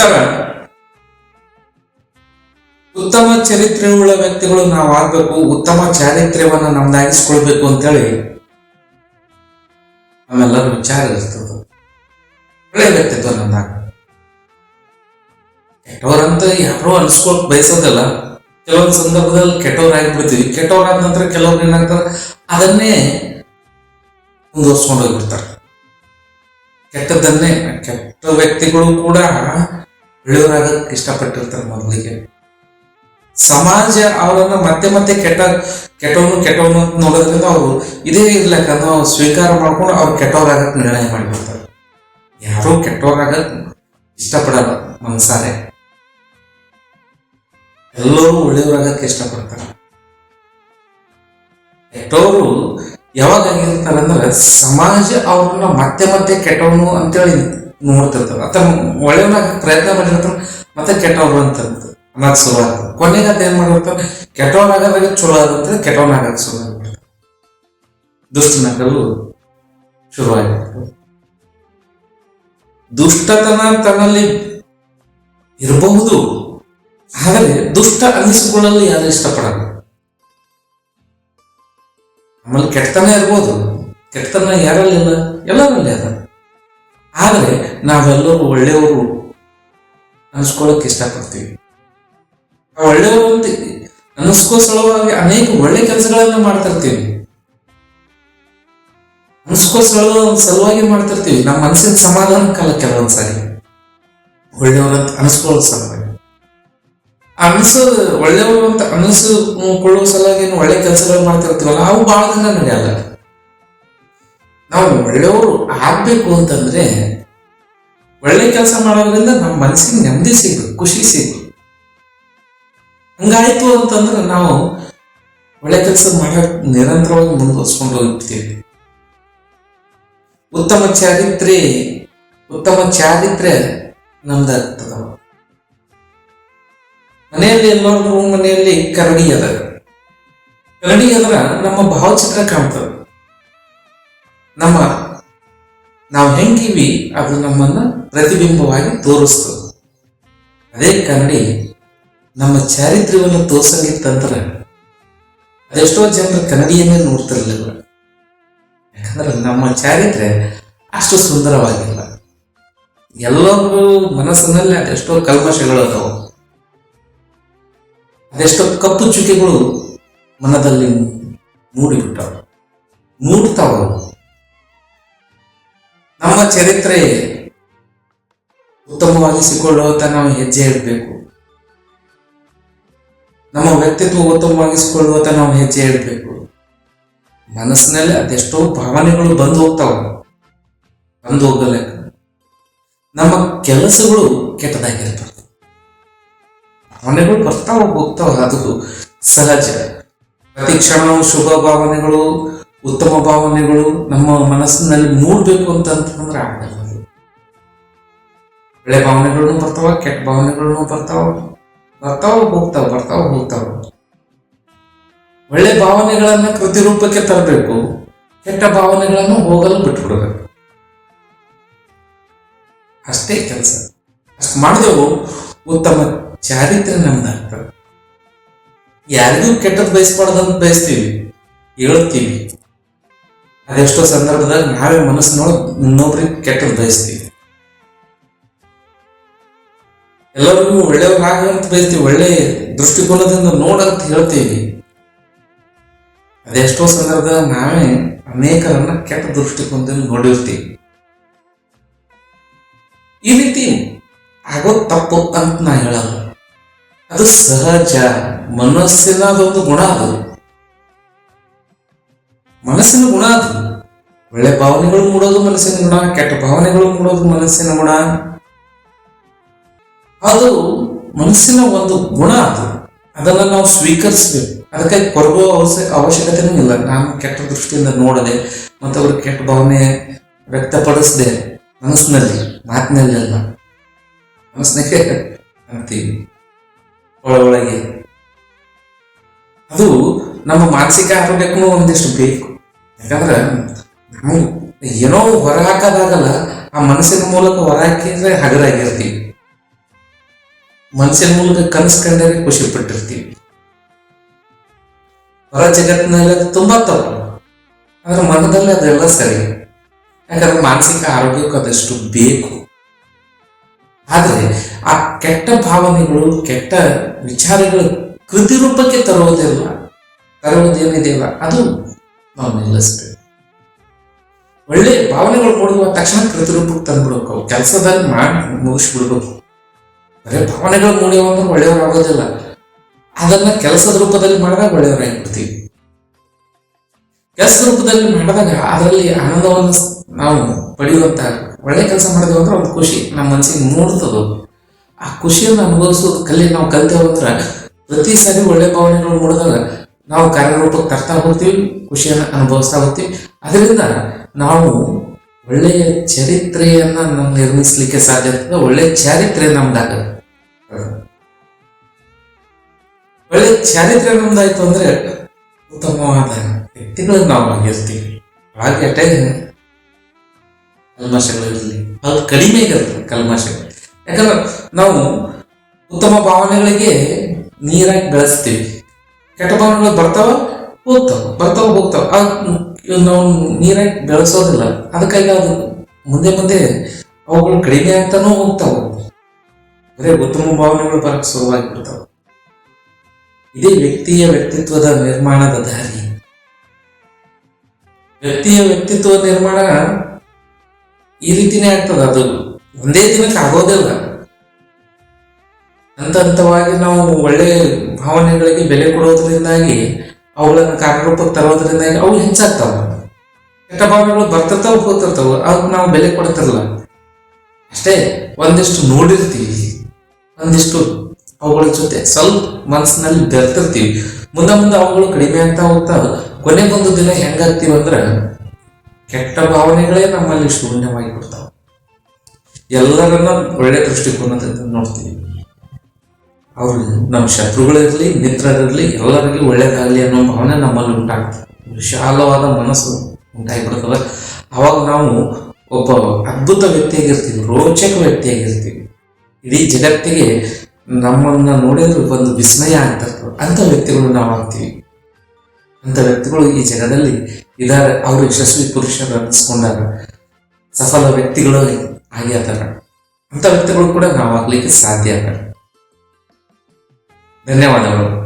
ನಮಸ್ಕಾರ ಉತ್ತಮ ಚರಿತ್ರೆಯುಳ್ಳ ವ್ಯಕ್ತಿಗಳು ನಾವು ಆಗ್ಬೇಕು ಉತ್ತಮ ಚಾರಿತ್ರ್ಯವನ್ನು ನಮ್ದಾಗಿಸ್ಕೊಳ್ಬೇಕು ಅಂತೇಳಿ ಹೇಳಿ ವಿಚಾರ ಇರ್ತದೆ ಒಳ್ಳೆ ವ್ಯಕ್ತಿತ್ವ ನಮ್ದಾಗ. ಕೆಟ್ಟವರಂತ ಯಾರೋ ಅನ್ಸ್ಕೊಳಕ್ ಬಯಸೋದಿಲ್ಲ. ಕೆಲವೊಂದು ಸಂದರ್ಭದಲ್ಲಿ ಕೆಟ್ಟವರಾಗ್ಬಿಡ್ತೀವಿ ಕೆಟ್ಟವರಾದ ನಂತರ ಕೆಲವ್ರು ಏನಾಗ್ತಾರೆ, ಅದನ್ನೇ ಮುಂದುವರ್ಸ್ಕೊಂಡು ಹೋಗ್ಬಿಡ್ತಾರೆ. ಕೆಟ್ಟದ್ದನ್ನೇ, ಕೆಟ್ಟ ವ್ಯಕ್ತಿಗಳು ಕೂಡ ಒಳ್ಳೆಯವರಾಗಕ್ಕೆ ಇಷ್ಟಪಟ್ಟಿರ್ತಾರೆ ಮೊದಲಿಗೆ. ಸಮಾಜ ಅವರನ್ನ ಮತ್ತೆ ಮತ್ತೆ ಕೆಟ್ಟ, ಕೆಟ್ಟವನು ಕೆಟ್ಟವನು ಅಂತ ನೋಡೋದ್ರಿಂದ ಅವರು ಇದೇ ಇರ್ಲಕ್ಕ ನಾವು ಸ್ವೀಕಾರ ಮಾಡ್ಕೊಂಡು ಅವ್ರು ಕೆಟ್ಟವರಾಗಕ್ಕೆ ನಿರ್ಣಯ ಮಾಡಿಬಿಡ್ತಾರೆ. ಯಾರೂ ಕೆಟ್ಟವರಾಗಕ್ಕೆ ಇಷ್ಟಪಡಲ್ಲ ಮನ್ಸಾರೆ ಎಲ್ಲರೂ ಒಳ್ಳೆಯವರಾಗಕ್ಕೆ ಇಷ್ಟಪಡ್ತಾರೆ. ಕೆಟ್ಟವರು ಯಾವಾಗ ಆಗಿರ್ತಾರೆ ಅಂದ್ರೆ ಸಮಾಜ ಅವ್ರನ್ನ ಮತ್ತೆ ಮತ್ತೆ ಕೆಟ್ಟವನು ಅಂತೇಳಿ ನೋಡ್ತಿರ್ತಾರೆ ಅಥವಾ ಒಳ್ಳೆಯವನಾಗ ಪ್ರಯತ್ನ ಮಾಡಿರ್ತಾರೆ ಮತ್ತೆ ಕೆಟ್ಟವರು ಅಂತ ಅನ್ನಕ್ ಶುರು ಆಗ್ತದೆ ಕೊನೆಗೆ ಅದ್ ಏನ್ ಮಾಡಿರ್ತಾರೆ ಕೆಟ್ಟವನಾಗದಾಗ ಚಲೋ ಆಗುತ್ತೆ ಕೆಟ್ಟವನಾಗ ಶುರು ಆಗ್ಬಿಡ್ತಾರೆ ದುಷ್ಟನಾಗಲು ಶುರು ದುಷ್ಟತನ ತನ್ನಲ್ಲಿ ಇರಬಹುದು, ಆದರೆ ದುಷ್ಟ ಅನಿಸಿಕೊಳ್ಳಲು ಯಾರು ಇಷ್ಟಪಡಲ್ಲ. ಆಮೇಲೆ ಕೆಟ್ಟತನ ಇರ್ಬೋದು. ಕೆಟ್ಟತನ ಯಾರಲ್ಲಿಲ್ಲ? ಎಲ್ಲರಲ್ಲಿ ಅದ ಆದರೆ ನಾವೆಲ್ಲರೂ ಒಳ್ಳೆಯವರು ಅನಿಸ್ಕೊಳ್ಳೋಕೆ ಇಷ್ಟಪಡ್ತೀವಿ. ಒಳ್ಳೆಯವರು ಅಂತ ಅನಿಸ್ಕೋ ಸಲುವಾಗಿ ಅನೇಕ ಒಳ್ಳೆ ಕೆಲಸಗಳನ್ನು ಮಾಡ್ತಿರ್ತೀವಿ. ಅನಿಸ್ಕೋ ಸಲುವ ಸಲುವಾಗಿ ಮಾಡ್ತಿರ್ತೀವಿ. ನಮ್ಮ ಮನಸ್ಸಿನ ಸಮಾಧಾನಕ್ಕಲ್ಲ ಕೆಲವೊಂದ್ಸಾರಿ. ಒಳ್ಳೆಯವರು ಅಂತ ಅನಿಸ್ಕೊಳ್ಳೋ ಸಲುವಾಗಿ. ಅನ್ಸೋದು ಒಳ್ಳೆಯವರು ಅಂತ ಅನಿಸ್ಕೊಳ್ಳೋ ಸಲುವಾಗಿ ಒಳ್ಳೆ ಕೆಲಸಗಳು ಮಾಡ್ತಿರ್ತೀವಲ್ಲ, ಅವು ಬಹಳ ದಿನ ನಡೆಯಲ್ಲ. ನಾವು ಒಳ್ಳೆಯವರು ಆಗ್ಬೇಕು ಅಂತಂದ್ರೆ ಒಳ್ಳೆ ಕೆಲಸ ಮಾಡೋದ್ರಿಂದ ನಮ್ಮ ಮನಸ್ಸಿಗೆ ನೆಮ್ಮದಿ ಸಿಗ್ಬೇಕು, ಖುಷಿ ಸಿಗ್ಬೇಕು. ಹಂಗಾಯ್ತು ಅಂತಂದ್ರೆ ನಾವು ಒಳ್ಳೆ ಕೆಲಸ ಮಾಡಕ್ ನಿರಂತರವಾಗಿ ಮುಂದುವರ್ಸ್ಕೊಂಡು ಹೋಗ್ತೀವಿ. ಉತ್ತಮ ಚಾರಿತ್ರೆ ಉತ್ತಮ ಚಾರಿತ್ರೆ ನಮ್ದಾಗ್ತದ ಮನೆಯಲ್ಲಿ ಎಲ್ಲರೂ ಮನೆಯಲ್ಲಿ ಕರಡಿ ಅದ. ಕರಡಿ ಅದರ ನಮ್ಮ ಭಾವಚಿತ್ರ ಕಾಣ್ತದೆ. ನಮ್ಮ, ನಾವು ಹೆಂಗಿವಿ ಅದು ನಮ್ಮನ್ನ ಪ್ರತಿಬಿಂಬವಾಗಿ ತೋರಿಸ್ತದೆ ಅದೇ ಕನ್ನಡಿ ನಮ್ಮ ಚಾರಿತ್ರ್ಯವನ್ನು ತೋರ್ಸಂಗಿತ್ತಂದ್ರೆ ಅದೆಷ್ಟೋ ಜನರು ಕನ್ನಡಿಯನ್ನೇ ನೋಡ್ತಿರಲಿಲ್ಲ. ಯಾಕಂದ್ರೆ ನಮ್ಮ ಚಾರಿತ್ರ್ಯ ಅಷ್ಟು ಸುಂದರವಾಗಿಲ್ಲ. ಎಲ್ಲರಿಗೂ ಮನಸ್ಸಿನಲ್ಲಿ ಅದೆಷ್ಟೋ ಕಲ್ಮಶಗಳು ಅದಾವ ಅದೆಷ್ಟೋ ಕಪ್ಪು ಚುಕ್ಕೆಗಳು ಮನದಲ್ಲಿ ಮೂಡಿಬಿಟ್ಟವು. ಮೂಡ್ತಾವ. ನಮ್ಮ ಚರಿತ್ರೆ ಉತ್ತಮವಾಗಿಸಿಕೊಳ್ಳುವಂತ ನಾವು ಹೆಜ್ಜೆ ಇಡಬೇಕು? ನಮ್ಮ ವ್ಯಕ್ತಿತ್ವ ಉತ್ತಮವಾಗಿಸಿಕೊಳ್ಳುವಂತ ನಾವು ಹೆಜ್ಜೆ ಇಡಬೇಕು? ಮನಸ್ಸಿನಲ್ಲಿ ಅದೆಷ್ಟೋ ಭಾವನೆಗಳು ಬಂದು ಹೋಗ್ತಾವ. ಬಂದು ಹೋಗಲ್ಲ ನಮ್ಮ ಕೆಲಸಗಳು ಕೆಟ್ಟದಾಗಿರ್ತವೆ ಭಾವನೆಗಳು ಬರ್ತಾವ, ಹೋಗ್ತಾವ, ಅದು ಸಹಜ. ಪ್ರತಿ ಕ್ಷಣ ಶುಭ ಭಾವನೆಗಳು ಉತ್ತಮ ಭಾವನೆಗಳು ನಮ್ಮ ಮನಸ್ಸಿನಲ್ಲಿ ಮೂಡಬೇಕು ಅಂತಂತಂದ್ರೆ ಆಗಲ್ಲ. ಒಳ್ಳೆ ಭಾವನೆಗಳನ್ನು ಬರ್ತಾವ, ಕೆಟ್ಟ ಭಾವನೆಗಳನ್ನು ಬರ್ತಾವ ಬರ್ತಾವ, ಹೋಗ್ತಾವ ಬರ್ತಾವ, ಹೋಗ್ತಾವ. ಒಳ್ಳೆ ಭಾವನೆಗಳನ್ನ ಕೃತಿ ರೂಪಕ್ಕೆ ತರಬೇಕು, ಕೆಟ್ಟ ಭಾವನೆಗಳನ್ನು ಹೋಗಲು ಬಿಟ್ಬಿಡ್ಬೇಕು. ಅಷ್ಟೇ ಕೆಲಸ. ಅಷ್ಟು ಮಾಡಿದೆವು, ಉತ್ತಮ ಚಾರಿತ್ರ್ಯ ನಮ್ದಾಗ್ತದೆ ಯಾರಿಗೂ ಕೆಟ್ಟದ್ದು ಬಯಸ್ಬಾರ್ದಂತ ಬಯಸ್ತೀವಿ, ಹೇಳ್ತೀವಿ. ಅದೆಷ್ಟೋ ಸಂದರ್ಭದಾಗ ನಾವೇ ಮನಸ್ಸಿನೊಳಗೆ ಇನ್ನೊಬ್ರಿಗೆ ಕೆಟ್ಟದ್ದು ಬಯಸ್ತೀವಿ. ಎಲ್ಲರಿಗೂ ಒಳ್ಳೆಯವ್ರಾಗ ಅಂತ ಬಯಸ್ತೀವಿ, ಒಳ್ಳೆ ದೃಷ್ಟಿಕೋನದಿಂದ ನೋಡಂತ ಹೇಳ್ತೀವಿ. ಅದೆಷ್ಟೋ ಸಂದರ್ಭದಾಗ ನಾವೇ ಅನೇಕರನ್ನ ಕೆಟ್ಟ ದೃಷ್ಟಿಕೋನದಿಂದ ನೋಡಿರ್ತೀವಿ. ಈ ರೀತಿ ಆಗೋ ತಪ್ಪು ಅಂತ ನಾ ಹೇಳಲ್ಲ. ಅದು ಸಹಜ ಮನಸ್ಸಿನ ಅದೊಂದು ಗುಣ ಅದು. ಮನಸ್ಸಿನ ಗುಣ ಅದು. ಒಳ್ಳೆ ಭಾವನೆಗಳು ಮೂಡೋದು ಮನಸ್ಸಿನ ಗುಣ ಕೆಟ್ಟ ಭಾವನೆಗಳು ಮೂಡೋದು ಮನಸ್ಸಿನ ಗುಣ ಅದು ಮನಸ್ಸಿನ ಒಂದು ಗುಣ ಅದು. ಅದನ್ನ ನಾವು ಸ್ವೀಕರಿಸ್ಬೇಕು. ಅದಕ್ಕೆ ಕೊರಗುವ ಅವಶ್ಯ ಅವಶ್ಯಕತೆನೂ ಇಲ್ಲ. ನಾನು ಕೆಟ್ಟ ದೃಷ್ಟಿಯಿಂದ ನೋಡದೆ ಮತ್ತವ್ರ ಕೆಟ್ಟ ಭಾವನೆ ವ್ಯಕ್ತಪಡಿಸದೆ ಮನಸ್ಸಿನಲ್ಲಿ, ಮಾತಿನಲ್ಲಿ ಅಲ್ಲ. ಮನಸ್ಸಿನಾಗೆ ಅಂತೀವಿ. ಒಳ ಒಳಗೆ ಅದು ನಮ್ಮ ಮಾನಸಿಕ ಆರೋಗ್ಯಕ್ಕೂ ಒಂದಿಷ್ಟು ಬೇಕು. ಯಾಕಂದ್ರೆ ಏನೋ ಹೊರ ಹಾಕೋದಾಗಲ್ಲ, ಆ ಮನಸ್ಸಿನ ಮೂಲಕ ಹೊರ ಹಾಕಿದ್ರೆ ಹಗರಾಗಿರ್ತೀವಿ ಮನಸ್ಸಿನ ಮೂಲಕ ಕನಸು ಕಂಡರೆ ಖುಷಿ ಪಟ್ಟಿರ್ತೀವಿ. ಹೊರ ಜಗತ್ತಿನಲ್ಲಿ ಅದು ತುಂಬಾ ತಪ್ಪು. ಆದ್ರೆ ಮನದಲ್ಲಿ ಅದೆಲ್ಲ ಸರಿ. ಯಾಕಂದ್ರೆ ಮಾನಸಿಕ ಆರೋಗ್ಯಕ್ಕೂ ಅದಷ್ಟು ಬೇಕು. ಆದ್ರೆ ಆ ಕೆಟ್ಟ ಭಾವನೆಗಳು, ಕೆಟ್ಟ ವಿಚಾರಗಳು ಕೃತಿ ರೂಪಕ್ಕೆ ತರುವುದಿಲ್ಲ. ತರುವುದೇನಿದೆಯಲ್ಲ, ಅದು ನಾವು ನಿಲ್ಲಿಸ್ಬೇಕು. ಒಳ್ಳೆ ಭಾವನೆಗಳು ಕೊಡುವ ತಕ್ಷಣ ಕೃತರೂಪಕ್ಕೆ ತಂದ್ಬಿಡ್ಬೇಕು. ಅವು ಕೆಲಸದಲ್ಲಿ ಮಾಡಿ ಮುಗಿಸ್ಬಿಡ್ಬೇಕು. ಬರೀ ಭಾವನೆಗಳು ಮೂಡಿಯವ ಅಂದ್ರೆ ಒಳ್ಳೆಯವರಾಗೋದಿಲ್ಲ ಅದನ್ನ ಕೆಲಸದ ರೂಪದಲ್ಲಿ ಮಾಡಿದಾಗ ಒಳ್ಳೆಯವರಾಗಿಬಿಡ್ತೀವಿ ಕೆಲಸದ ರೂಪದಲ್ಲಿ ಮಾಡಿದಾಗ ಅದರಲ್ಲಿ ಆನಂದವನ್ನು ನಾವು ಪಡೆಯುವಂತ ಒಳ್ಳೆ ಕೆಲಸ ಮಾಡಿದೆವು ಅಂದ್ರೆ ಒಂದು ಖುಷಿ ನಮ್ಮ ಮನಸ್ಸಿಗೆ ಮೂಡ್ತದೋ. ಆ ಖುಷಿಯನ್ನು ಅನುಭವಿಸೋದು ಕಲ್ಲಿ ನಾವು ಕಲ್ತೇವೆ ಅಂದ್ರೆ ಪ್ರತಿ ಸಾರಿ ಒಳ್ಳೆ ಭಾವನೆಗಳು ಮೂಡಿದಾಗ ನಾವು ಕಾರ್ಯರೂಪಕ್ಕೆ ತರ್ತಾ ಹೋಗ್ತೀವಿ, ಖುಷಿಯನ್ನು ಅನುಭವಿಸ್ತಾ ಹೋಗ್ತೀವಿ. ಅದರಿಂದ ನಾವು ಒಳ್ಳೆಯ ಚರಿತ್ರೆಯನ್ನ ನಾವು ನಿರ್ಮಿಸ್ಲಿಕ್ಕೆ ಸಾಧ್ಯ ಆಗ್ತದೆ ಒಳ್ಳೆಯ ಚರಿತ್ರೆ ನಮ್ದಾಗ ಒಳ್ಳೆ ಚರಿತ್ರೆ ನಮ್ದಾಯ್ತು ಅಂದ್ರೆ ಉತ್ತಮವಾದ ವ್ಯಕ್ತಿಗಳು ನಾವು ಆಗಿರ್ತೀವಿ. ಹಾಗೆ ಅಟೇ ಕಲ್ಮಶಗಳಿರಲಿ ಅದು ಕಡಿಮೆ ಇರುತ್ತೆ ಕಲ್ಮಶಗಳು. ಯಾಕಂದ್ರೆ ನಾವು ಉತ್ತಮ ಭಾವನೆಗಳಿಗೆ ನೀರಾಗಿ ಬೆಳೆಸ್ತೀವಿ. ಕೆಟ್ಟ ಭಾವನೆಗಳು ಬರ್ತಾವ, ಹೋಗ್ತಾವ ಬರ್ತಾವ, ಹೋಗ್ತಾವ. ಆ ಇವ್ ನಾವು ನೀರಾಗಿ ಬೆಳೆಸೋದಿಲ್ಲ. ಅದಕ್ಕಾಗಿ ಅದು ಮುಂದೆ ಮುಂದೆ ಅವುಗಳು ಕಡಿಮೆ ಆಗ್ತಾನೂ ಹೋಗ್ತಾವ. ಬರೀ ಉತ್ತಮ ಭಾವನೆಗಳು ಬರಕ್ ಶುರುವಾಗಿ ಬಿಡ್ತಾವ ಇದೇ ವ್ಯಕ್ತಿಯ ವ್ಯಕ್ತಿತ್ವದ ನಿರ್ಮಾಣದ ದಾರಿ. ವ್ಯಕ್ತಿಯ ವ್ಯಕ್ತಿತ್ವ ನಿರ್ಮಾಣ ಈ ರೀತಿನೇ ಆಗ್ತದ ಅದು. ಒಂದೇ ದಿನಕ್ಕೆ ಆಗೋದಿಲ್ಲ ಹಂತ ಹಂತವಾಗಿ ನಾವು ಒಳ್ಳೆ ಭಾವನೆಗಳಿಗೆ ಬೆಲೆ ಕೊಡೋದ್ರಿಂದಾಗಿ ಅವುಗಳನ್ನು ಕಾರ್ಯರೂಪಕ್ಕೆ ತರೋದ್ರಿಂದ ಅವು ಹೆಚ್ಚಾಗ್ತಾವ. ಕೆಟ್ಟ ಭಾವನೆಗಳು ಬರ್ತಿರ್ತಾವ ಹೋಗ್ತಿರ್ತಾವ. ಅವಕ್ಕೆ ನಾವು ಬೆಲೆ ಕೊಡ್ತಿರಲ್ಲ. ಅಷ್ಟೇ, ಒಂದಿಷ್ಟು ನೋಡಿರ್ತೀವಿ. ಒಂದಿಷ್ಟು ಅವುಗಳ ಜೊತೆ ಸ್ವಲ್ಪ ಮನಸ್ಸಿನಲ್ಲಿ ಬೆರ್ತಿರ್ತೀವಿ. ಮುಂದೆ ಮುಂದೆ ಅವುಗಳು ಕಡಿಮೆ ಆಗ್ತಾ ಹೋಗ್ತಾವ. ಕೊನೆಗೊಂದು ದಿನ ಹೆಂಗಾಗ್ತೀವಿ ಅಂದ್ರೆ, ಕೆಟ್ಟ ಭಾವನೆಗಳೇ ನಮ್ಮಲ್ಲಿ ಶೂನ್ಯವಾಗಿ ಬಿಡ್ತಾವ ಎಲ್ಲರನ್ನ ಒಳ್ಳೆ ದೃಷ್ಟಿಕೋನದಿಂದ ನೋಡ್ತೀವಿ. ಅವ್ರು ನಮ್ಮ ಶತ್ರುಗಳಿರಲಿ ಮಿತ್ರರಿರಲಿ ಎಲ್ಲರಿಗೂ ಒಳ್ಳೇದಾಗಲಿ ಅನ್ನೋ ಭಾವನೆ ನಮ್ಮಲ್ಲಿ ಉಂಟಾಗ್ತದೆ. ವಿಶಾಲವಾದ ಮನಸ್ಸು ಉಂಟಾಗಿಬಿಡ್ತದೆ. ಅವಾಗ ನಾವು ಒಬ್ಬ ಅದ್ಭುತ ವ್ಯಕ್ತಿಯಾಗಿರ್ತೀವಿ ರೋಚಕ ವ್ಯಕ್ತಿಯಾಗಿರ್ತೀವಿ ಇಡೀ ಜಗತ್ತಿಗೆ ನಮ್ಮನ್ನು ನೋಡಿದ್ರೆ ಒಂದು ವಿಸ್ಮಯ ಆಗ್ತಿರ್ತದೆ. ಅಂಥ ವ್ಯಕ್ತಿಗಳು ನಾವು ಆಗ್ತೀವಿ. ಅಂಥ ವ್ಯಕ್ತಿಗಳು ಈ ಜಗದಲ್ಲಿ ಇದ್ದಾರೆ. ಅವರು ಯಶಸ್ವಿ ಪುರುಷರು ಅನ್ನಿಸ್ಕೊಂಡಾಗ ಸಫಲ ವ್ಯಕ್ತಿಗಳು ಆಗಿ ಅದಾರ. ಅಂಥ ವ್ಯಕ್ತಿಗಳು ಕೂಡ ನಾವು ಆಗ್ಲಿಕ್ಕೆ ಸಾಧ್ಯ ಅದ 那那玩意儿